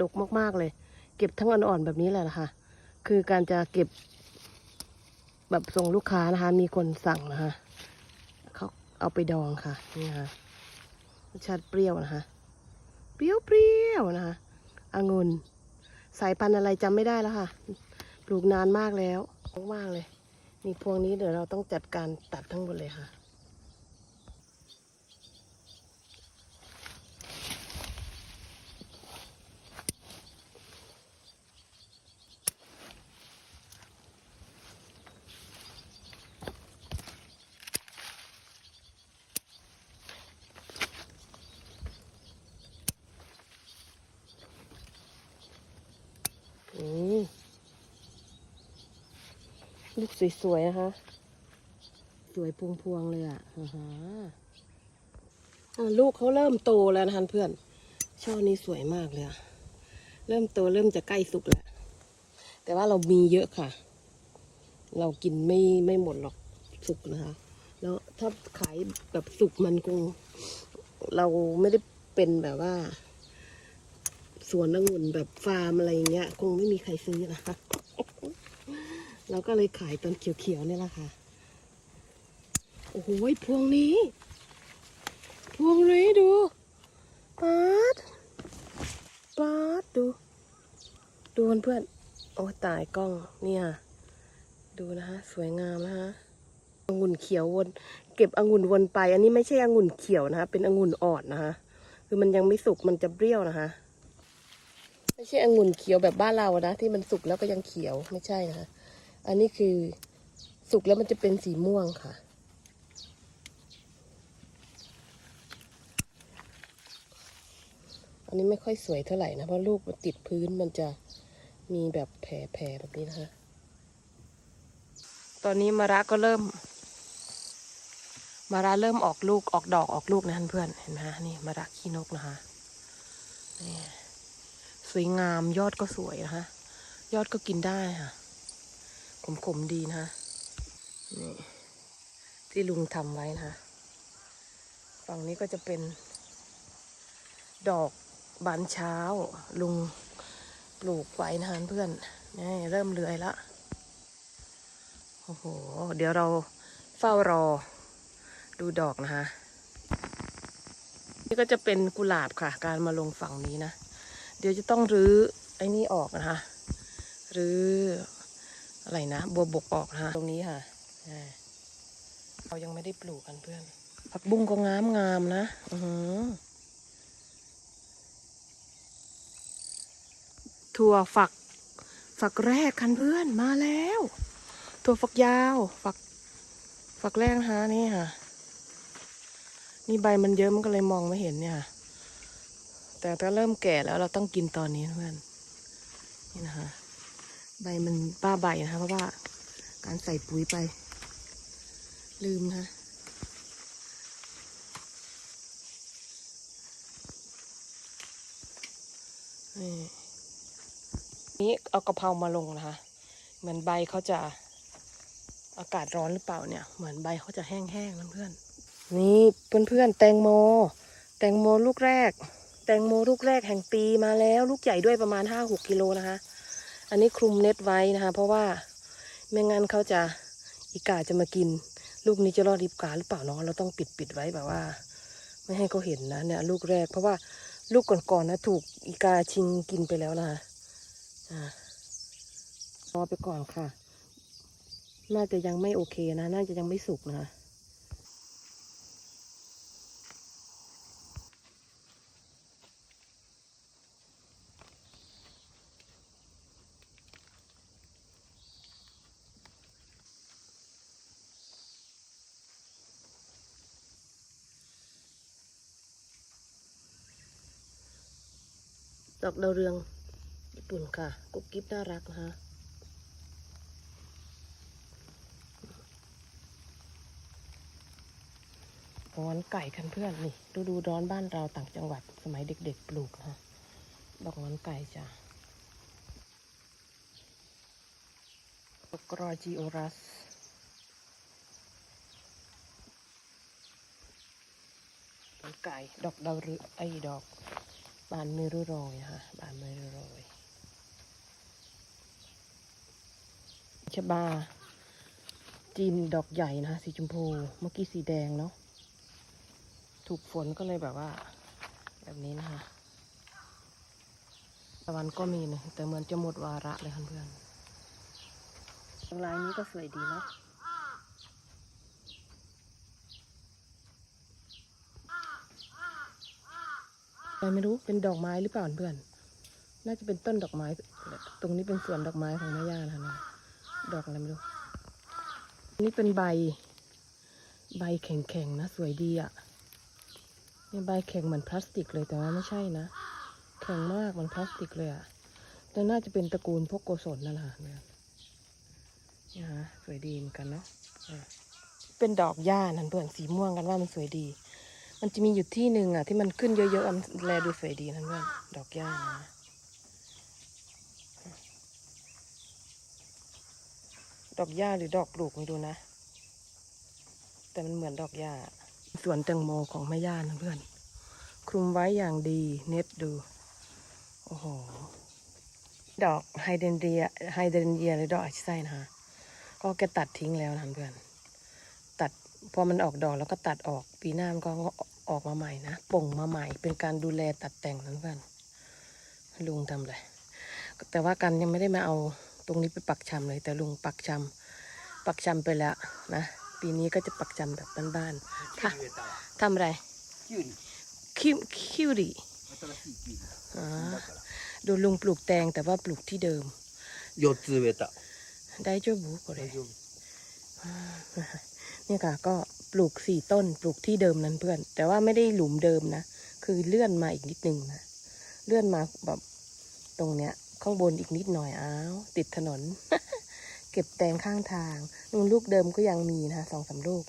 ดกมากๆเลย เก็บทั้งอ่อนๆแบบนี้แหละนะคะคือการจะเก็บ แบบส่งลูกค้านะคะ มีคนสั่งนะคะเขาเอาไปดองค่ะนี่ค่ะรสชาติเปรี้ยวนะคะ เปรี้ยวเปรี้ยวๆนะคะองุ่นสายพันธุ์อะไรจำไม่ได้แล้วค่ะ ปลูกนานมากแล้วมากๆเลย มีพวงนี้เดี๋ยวเราต้องจัดการตัดทั้งหมดเลยค่ะ อืม ลูกสวยๆนะคะ สวยพวงๆเลยอะอ่าฮะลูกเขาเริ่มโตแล้วนะคะเพื่อน ช่อนี้สวยมากเลยอะเริ่มโตเริ่มจะใกล้สุกแล้ว แต่ว่าเรามีเยอะค่ะ เรากินไม่ไม่หมดหรอกสุกนะคะ แล้วถ้าขายแบบสุกมันคง เราไม่ได้เป็นแบบว่าสวนองุ่นแบบฟาร์มอะไรอย่างเงี้ย คงไม่มีใครซื้อนะคะ เราก็เลยขายตอนเขียวๆนี่แหละค่ะ โอ้โหพวงนี้ พวงนี้ดูปาดปาดดู ดูเพื่อนโอ้ตายกล้องเนี่ย ดูนะคะ สวยงามนะคะองุ่นเขียววน เก็บองุ่นวนไป อันนี้ไม่ใช่องุ่นเขียวนะคะเป็นองุ่นอ่อนนะคะคือมันยังไม่สุกมันจะเปรี้ยวนะคะไม่ใช่องุ่นเขียวแบบบ้านเรานะที่มันสุกแล้วก็ยังเขียวไม่ใช่นะคะ อันนี้คือสุกแล้วมันจะเป็นสีม่วงค่ะ อันนี้ไม่ค่อยสวยเท่าไหร่นะ เพราะลูกมันติดพื้นมันจะมีแบบแผลๆแบบนี้นะคะ ตอนนี้มะระก็เริ่มมะระเริ่มออกลูกออกดอกออกลูกนะเพื่อนเห็นไหมนี่มะระขี้นกนะคะนี่สวยงามยอดก็สวยนะคะ ยอดก็กินได้ค่ะ ขมๆดีนะคะนี่ที่ลุงทำไว้นะคะฝั่งนี้ก็จะเป็น ดอกบานเช้า ลุงปลูกไว้นะคะเพื่อนนี่เริ่มเลื้อยละโอ้โห เดี๋ยวเราเฝ้ารอดูดอกนะคะนี่ก็จะเป็นกุหลาบค่ะ การมาลงฝั่งนี้นะ เดี๋ยวจะต้องรื้อไอ้นี่ออกนะคะหรือ อะไรนะ บัวบกออกนะคะตรงนี้ค่ะเรายังไม่ได้ปลูกกันเพื่อน ผักบุ้งก็งามงามนะ อือหือถั่วฝัก ฝักแรกคันเพื่อนมาแล้ว ถั่วฝักยาว ฝัก ฝักแรกนะคะนี่ค่ะ นี่ใบมันเยอะมันก็เลยมองไม่เห็นเนี่ย แต่ถ้าเริ่มแก่แล้วเราต้องกินตอนนี้เพื่อน นี่นะคะ ใบมันป้าใบนะคะเพราะว่าการใส่ปุ๋ยไป ลืมนะนี่เอากระเพรามาลงนะคะ เหมือนใบเขาจะอากาศร้อนหรือเปล่าเนี่ย เหมือนใบเขาจะแห้งๆนะเพื่อน นี่เพื่อนๆแตงโม แตงโมลูกแรก แตงโมลูกแรกแห่งปีมาแล้ว ลูกใหญ่ด้วยประมาณห้าหกกิโลนะคะ อันนี้คลุมเน็ตไว้นะคะ เพราะว่าไม่งั้นเขาจะอีกาจะมากิน ลูกนี้จะรอดอีกาหรือเปล่าเนาะเราต้องปิดปิดไว้แบบว่า ไม่ให้เขาเห็นนะเนี่ย ลูกแรก เพราะว่าลูกก่อนๆนะ ถูกอีกาชิงกินไปแล้วนะอ่ารอไปก่อนค่ะ น่าจะยังไม่โอเคนะ น่าจะยังไม่สุกนะ ดอกดาวเรืองญี่ปุ่นค่ะ กุ๊กกิ๊บน่ารักนะคะร้อนไก่กันเพื่อนนี่ดูดูร้อนบ้านเราต่างจังหวัดสมัยเด็กๆปลูกนะดอกร้อนไก่จ้ะดอกรอจีโอรัสดอกไก่ดอกดาวเรืองไอ้ดอก บานไม่รู้โรยนะคะบานไม่รู้โรยชบา จีนดอกใหญ่นะคะสีชมพู เมื่อกี้สีแดงเนาะถูกฝนก็เลยแบบว่า แบบนี้นะคะตะวันก็มีนะแต่เหมือนจะหมดวาระเลยค่ะเพื่อนลายนี้ก็สวยดีเนาะ อะไรไม่รู้เป็นดอกไม้หรือเปล่าเพื่อน น่าจะเป็นต้นดอกไม้ ตรงนี้เป็นสวนดอกไม้ของแม่ย่านะคะเนี่ยดอกอะไรไม่รู้ นี่เป็นใบ ใบแข็งๆนะสวยดีอะ่ะเนี่ยใบแข็งเหมือนพลาสติกเลยแต่ว่าไม่ใช่นะ แข็งมากเหมันพลาสติกเลยอะ่ะแต่น่าจะเป็นตระกูลพวกโกศลนั่นแหละเนี่ยนะสวยดีเหมือนกันเนาะอะเป็นดอกหญ้านั่นเพื่อนสีม่วงกันว่ามันสวยดี มันจะมีอยู่ที่หนึ่งอะ ที่มันขึ้นเยอะๆอันแลดูสวยดีนั่นเพื่อนดอกหญ้านะดอกหญ้าหรือดอกปลูกไม่ดูนะ แต่มันเหมือนดอกหญ้าสวนแตงโมของแม่ย่านะเพื่อน คลุมไว้อย่างดีเน็ตดู โอ้โห ดอกไฮเดรนเดียไฮเดรนเดียหรือดอกอชิไซนะคะก็แกตัดทิ้งแล้วนะเพื่อน พอมันออกดอกแล้วก็ตัดออก ปีหน้ามันก็ออกมาใหม่นะป่งมาใหม่ เป็นการดูแลตัดแต่งนั้นกันลุงทำเลยแต่ว่ากันยังไม่ได้มาเอาตรงนี้ไปปักชำเลย แต่ลุงปักชำ ปักชำไปแล้วนะปีนี้ก็จะปักชำแบบบ้านๆค่ะทำอะไรคิวคิวรีดูลุงปลูกแตงแต่ว่าปลูกที่เดิมยศเวตะได้เจ้าบุกเลย เนี่ยค่ะ ก็ปลูกสี่ต้นปลูกที่เดิมนั้นเพื่อน แต่ว่าไม่ได้หลุมเดิมนะ คือเลื่อนมาอีกนิดนึงนะ เลื่อนมาแบบตรงเนี้ย ข้างบนอีกนิดหน่อยอ้าวติดถนน เก็บแตงข้างทางนู่นลูกเดิมก็ยังมีนะสองสามลูก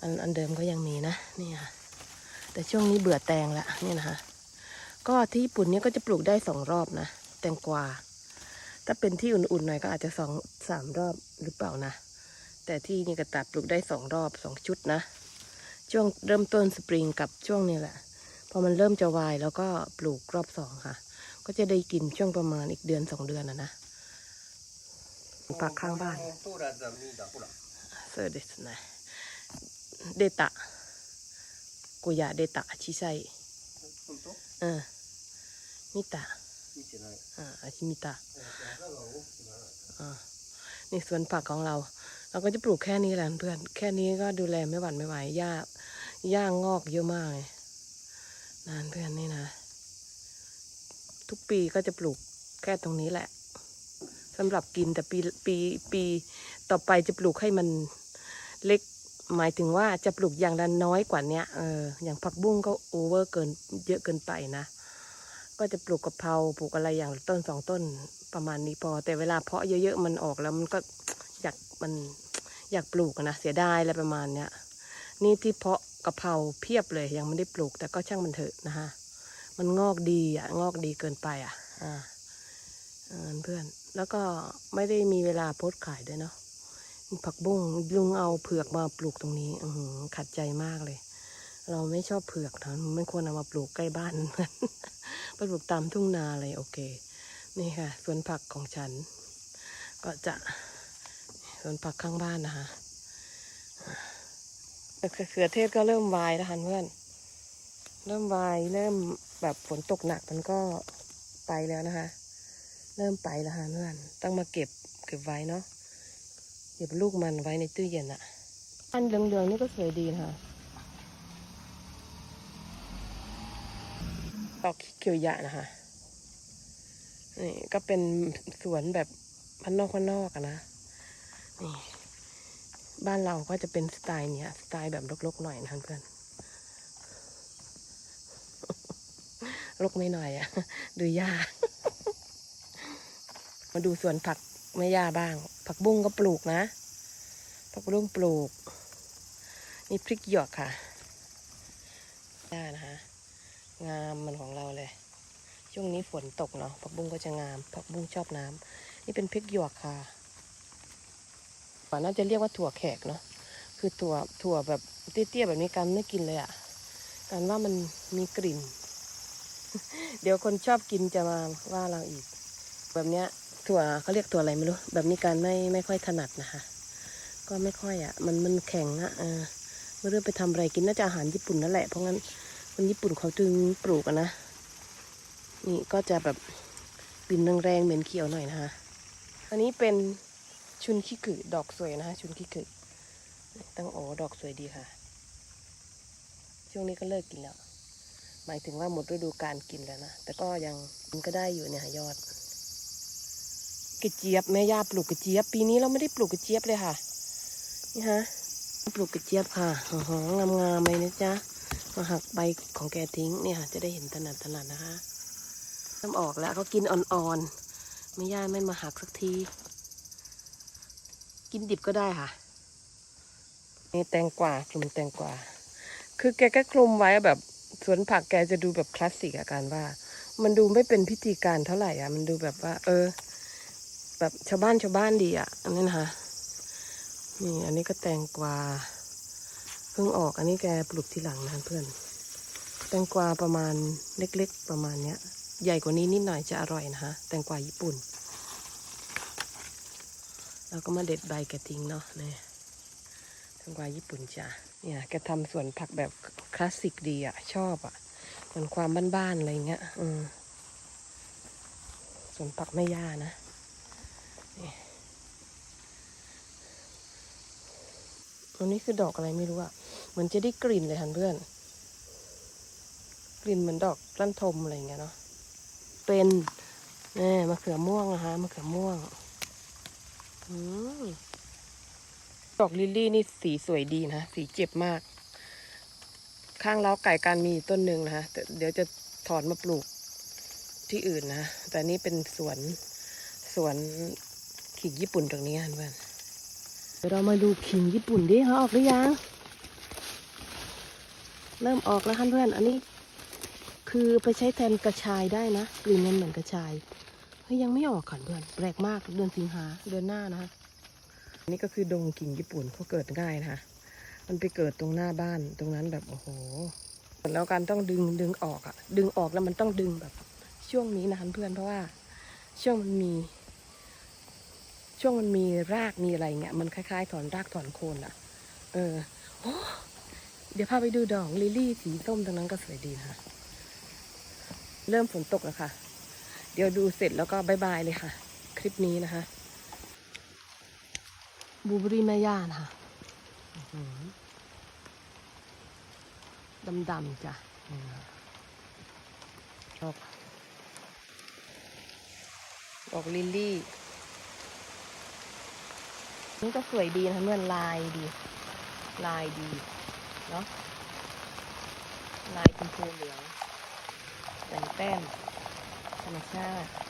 อันอันเดิมก็ยังมีนะนี่ค่ะแต่ช่วงนี้เบื่อแตงละเนี่ยนะคะ ก็ที่ญี่ปุ่นเนี่ยก็จะปลูกได้สองรอบนะ แตงกวาถ้าเป็นที่อุ่นๆหน่อยก็อาจจะสองสามรอบหรือเปล่านะ แต่ที่นี่ก็ตัดปลูกได้สองรอบสองชุดนะ ช่วงเริ่มต้นสปริงกับช่วงนี้แหละ พอมันเริ่มจะวายแล้วก็ปลูกรอบสองค่ะ ก็จะได้กินช่วงประมาณอีกเดือนสองเดือนนะนะปักข้างบ้านเซอร์เดสนะเดตะกุยาเดตะชิไซเออมิตะอ่าอาชิมิตะอ่าในสวนผักของเรา เราก็จะปลูกแค่นี้แหละเพื่อน แค่นี้ก็ดูแลไม่หวั่นไม่ไหวหญ้าหญ้างอกเยอะมากเลยนานเพื่อนนี่นะ ทุกปีก็จะปลูกแค่ตรงนี้แหละสำหรับกินแต่ปีปีปีต่อไปจะปลูกให้มันเล็กหมายถึงว่าจะปลูกอย่างละน้อยกว่าเนี้ยเอออย่างผักบุ้งก็โอเวอร์เกินเยอะเกินไปนะ ก็จะปลูกกะเพราปลูกอะไรอย่างต้นสองต้นประมาณนี้พอ แต่เวลาเพาะเยอะๆมันออกแล้วมันก็อยากมัน อยากปลูกนะเสียดายอะไรประมาณเนี้ยนี่ที่เพาะกะเพราเพียบเลยยังไม่ได้ปลูกแต่ก็ช่างมันเถอะนะฮะมันงอกดีอะงอกดีเกินไปอะอ่าอ่าเพื่อนแล้วก็ไม่ได้มีเวลาโพสขายด้วยเนาะผักบุ้งลุงเอาเผือกมาปลูกตรงนี้อืขัดใจมากเลย เราไม่ชอบเผือกนะไม่ควรเอามาปลูกใกล้บ้านเพื่อนไปปลูกตามทุ่งนาเลยโอเค นี่ค่ะสวนผักของฉัน ก็จะ สวนผักข้างบ้านนะคะเขือเทศก็เริ่มวายแล้วค่ะเพื่อน เริ่มวายเริ่มแบบฝนตกหนักมันก็ไปแล้วนะคะ เริ่มไปแล้วค่ะเพื่อน ต้องมาเก็บเก็บไว้เนาะ เก็บลูกมันไว้ในตู้เย็นอะอันเหลืองๆนี่ก็สวยดีนะคะดอกเขียวยะนะคะ นี่ก็เป็นสวนแบบพันนอกพันนอกอะนะ นี่บ้านเราก็จะเป็นสไตล์เนี้ยสไตล์แบบรกๆหน่อยนะเพื่อนรกไม่หน่อยอะดูยามาดูสวนผักแม่ย่าบ้าง ผักบุ้งก็ปลูกนะ ผักบุ้งปลูกนี่พริกหยวกค่ะย่านะคะ งามมันของเราเลย ช่วงนี้ฝนตกเนาะผักบุ้งก็จะงาม ผักบุ้งชอบน้ำนี่เป็นพริกหยวกค่ะ น่าจะเรียกว่าถั่วแขกเนาะคือถั่วถั่วแบบเตี้ยๆแบบนี้กันไม่กินเลยอะ่ะการว่ามันมีกลิ่น เดี๋ยวคนชอบกินจะมาว่าเราอีก แบบเนี้ยถั่วเขาเรียกถั่วอะไรไม่รู้ แบบนี้การไม่ไม่ค่อยถนัดนะคะ ก็ไม่ค่อยอะ มันมันแข็งอะเออไม่รู้ไปทำอะไรกินน่าจะอาหารญี่ปุ่นนั่นแหละเพราะงั้นคนญี่ปุ่นเขาจึงปลูกนะ นี่ก็จะแบบกลิ่นแรงๆเหม็นเขียวหน่อยนะคะ อันนี้เป็น ชุนคิกุดอกสวยนะคะ ชุนคิกุตั้งโอดอกสวยดีค่ะ ช่วงนี้ก็เลิกกินแล้ว หมายถึงว่าหมดฤดูการกินแล้วนะ แต่ก็ยังมันก็ได้อยู่เนี่ยยอด กระเจี๊ยบแม่ย่าปลูกกระเจี๊ยบ ปีนี้เราไม่ได้ปลูกกระเจี๊ยบเลยค่ะ นี่ฮะ ปลูกกระเจี๊ยบค่ะหอมงามๆเลยนะจ๊ะ มาหักใบของแกทิ้งเนี่ยค่ะ จะได้เห็นถนัดถนัดนะคะเริ่มออกแล้วเขากินอ่อนๆ ไม่ย่าไม่มาหักสักที กินดิบก็ได้ค่ะ นี่แตงกวากลุ่มแตงกวา คือแกก็คลุมไว้แบบสวนผักแกจะดูแบบคลาสสิกอาการว่า มันดูไม่เป็นพิธีการเท่าไหร่อะ มันดูแบบว่า เออ แบบชาวบ้านชาวบ้านดีอะ อันนี้นะคะนี่อันนี้ก็แตงกวาเพิ่งออกอันนี้แกปลูกทีหลังนะเพื่อน แตงกวาประมาณเล็กๆ ประมาณเนี้ย ใหญ่กว่านี้นิดหน่อยจะอร่อยนะคะแตงกวาญี่ปุ่น เราก็มาเด็ดใบแกทิ้งเนาะนี่แตงกวาญี่ปุ่นจ้ะเนี่ยแกทำสวนผักแบบคลาสสิกดีอะชอบอะเหมือนความบ้านๆอะไรเงี้ยอืมสวนผักแม่ย่านะอันนี้คือดอกอะไรไม่รู้อะเหมือนจะได้กลิ่นเลยค่ะเพื่อน กลิ่นเหมือนดอกลั่นทมอะไรอย่างเงี้ยเนาะเป็นนี่มะเขือม่วงนะคะมะเขือม่วง ดอกลิลลี่นี่สีสวยดีนะ สีเจ็บมาก ข้างเล้าไก่การมีอยู่ต้นหนึ่งนะคะแต่เดี๋ยวจะถอนมาปลูกที่อื่นนะ แต่นี่เป็นสวนสวนขิงญี่ปุ่นตรงนี้ค่ะเพื่อนเดี๋ยวเรามาดูขิงญี่ปุ่นดิเขาออกหรือยัง เริ่มออกแล้วค่ะเพื่อน อันนี้ คือไปใช้แทนกระชายได้นะกลิ่นมันเหมือนกระชาย เฮ้ยยังไม่ออกค่ะเพื่อนแปลกมากเดือนสิงหาเดือนหน้านะคะนนี้ก็คือดงขิงญี่ปุ่นเขาเกิดง่ายนะคะมันไปเกิดตรงหน้าบ้านตรงนั้นแบบโอ้โหแล้วการต้องดึงดึงออกอะดึงออกแล้วมันต้องดึงแบบ ช่วงนี้นะคะเพื่อนเพราะว่าช่วงมันมี ช่วงมันมีรากมีอะไรเงี้ยมันคล้าย ๆ ถอนรากถอนโคนอะเออโอ้เดี๋ยวพาไปดูดอกลิลลี่สีส้มตรงนั้นก็สวยดีนะคะเริ่มฝนตกแล้วค่ะ เดี๋ยวดูเสร็จแล้วก็บายบายเลยค่ะ คลิปนี้นะคะ บูเบอรี่แม่ย่านะคะดำๆจ้ะอืมดอกดอกลิลลี่ นี่ก็สวยดีนะคะเมื่อนลายดี ลายดี เนาะลายชมพูเหลืองแต่งแต้ม ธรรมชาติ